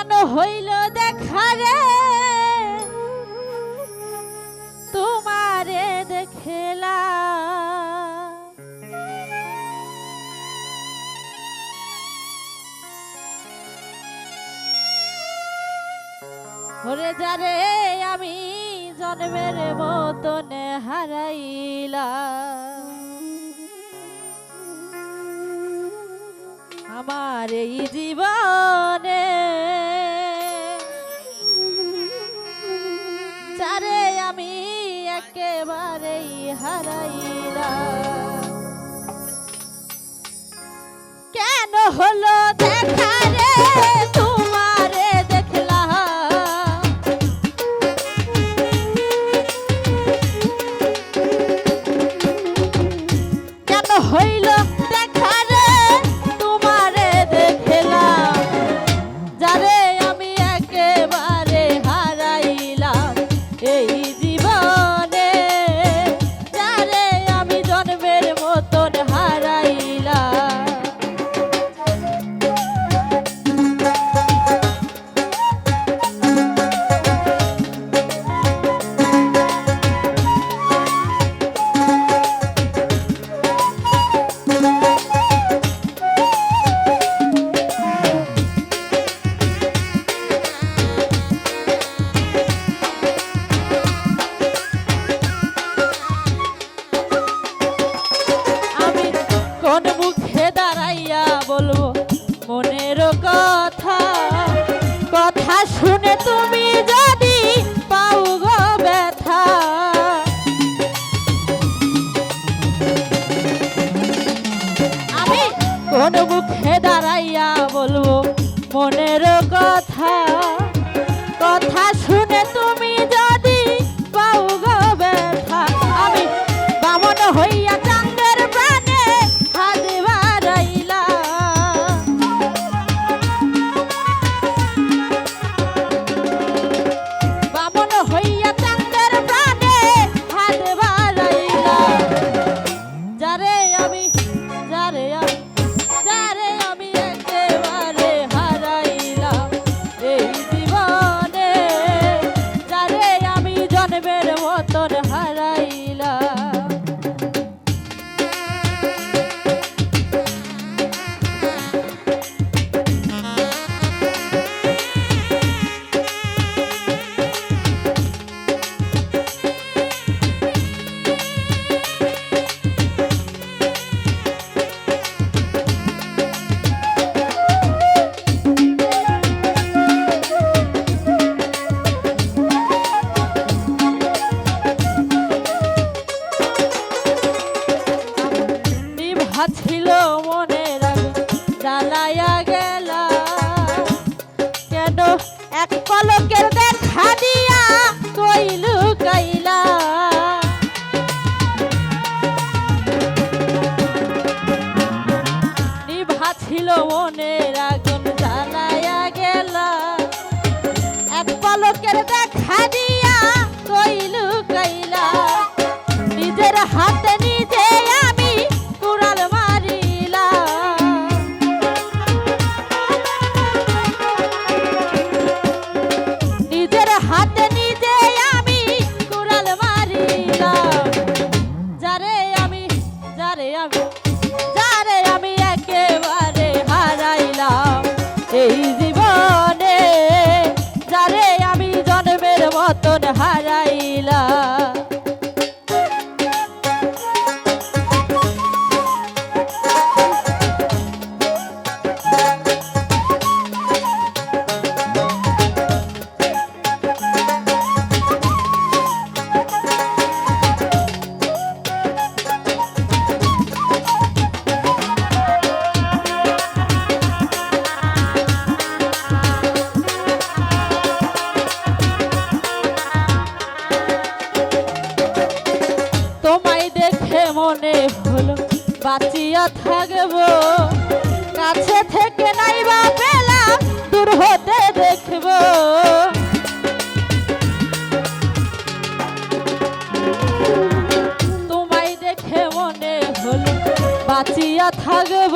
কেন হইল দেখা রে? তোমারে দেখেলা ওরে যারে আমি জন্মের মতন হারাইলা আমার এই জীবনে যারে আমি একেবারেই হারাইলা কেন হলো দেখা রে? কেন এক পলকের দেখা দিয়া কইলু কাইলা নিভা ছিল মনের আগুন, জ্বালাইয়া গেলা। এক পলকের দেখা দিয়া কইলু কাইলা নিজের হাতে জন্মের মতন মনে হলো, বাঁচিয়া থাকব। কাছে থেকে নাই বা মেলা দূর হতে দেখব। তোমায় দেখে মনে হলো, বাঁচিয়া থাকব।